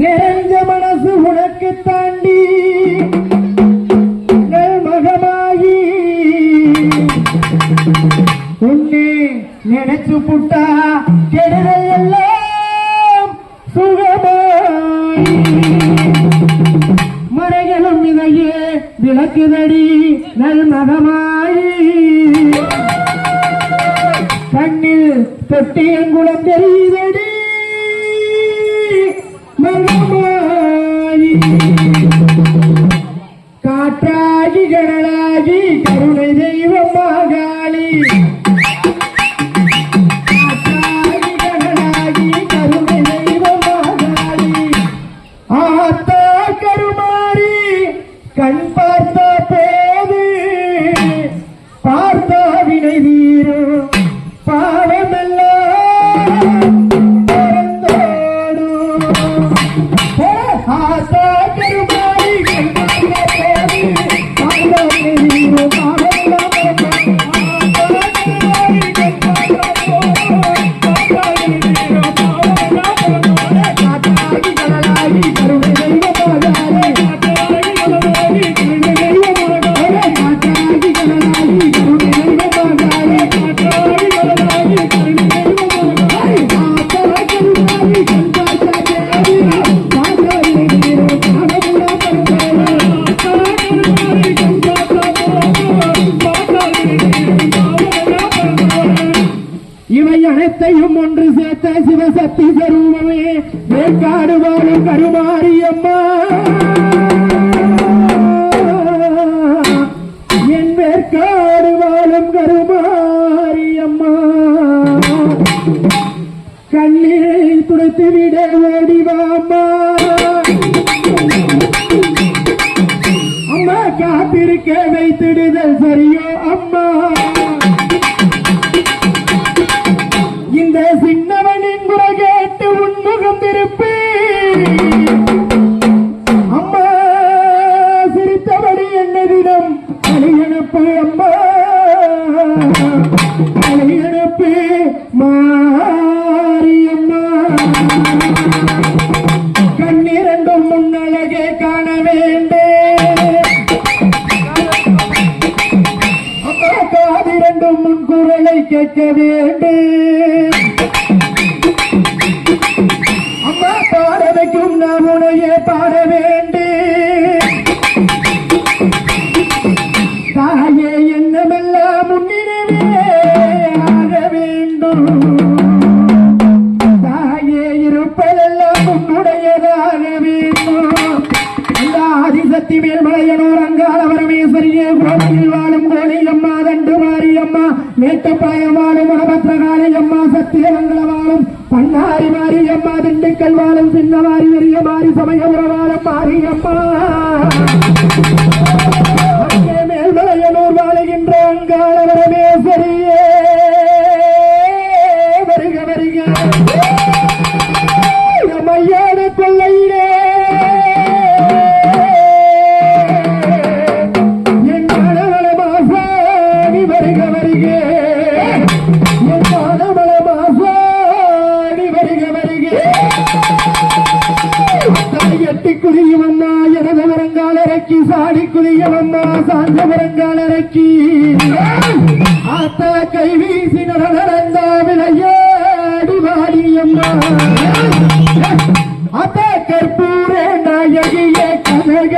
நிறைஞ்ச மனசு உனக்கு தாண்டி நல் மகமாயி உன்னை நினைச்சு புட்டா கெடுதல் எல்லாம் சுகமாய். மறைகளும் இதையே விளக்குதடி நல் மகமாயி கண்ணில் தொட்டியங்குளம் தெரியுதடி. கண் பார்த்த போது பார்த்த வினை தீரும் அனைத்தையும் ஒன்று சேர்த்த சிவசக்தி சரூபமே வேக்காடு வாழும் கருமாரியம்மா. காதிரண்டும் முன் குரலை கேட்க வேண்டும். அம்மா பாட வைக்கும் நான் உனையே பாட வேண்டும். தாயே என்னமெல்லாம் முன்னினவே ஆக வேண்டும். மாரியம்மா மேட்டுப்பாயம் வாழும் மகபத்ரகாளி அம்மா சத்தியமங்கல வாழும் பன்னாரி மாரியம்மா திண்டுக்கல் வாழும் சின்னமாரி பெரிய மாரி சமயபுர வாழும் மாரியம்மா குதியும் அம்மா எனது வரங்கால் இறக்கி சாடி குதியும் அம்மா சாந்த வரங்கால் இறக்கி. ஆத்தா கை வீசி நடந்த விளையாடி வாடி அம்மா. அத்த கற்பூரே நாயகியே கனக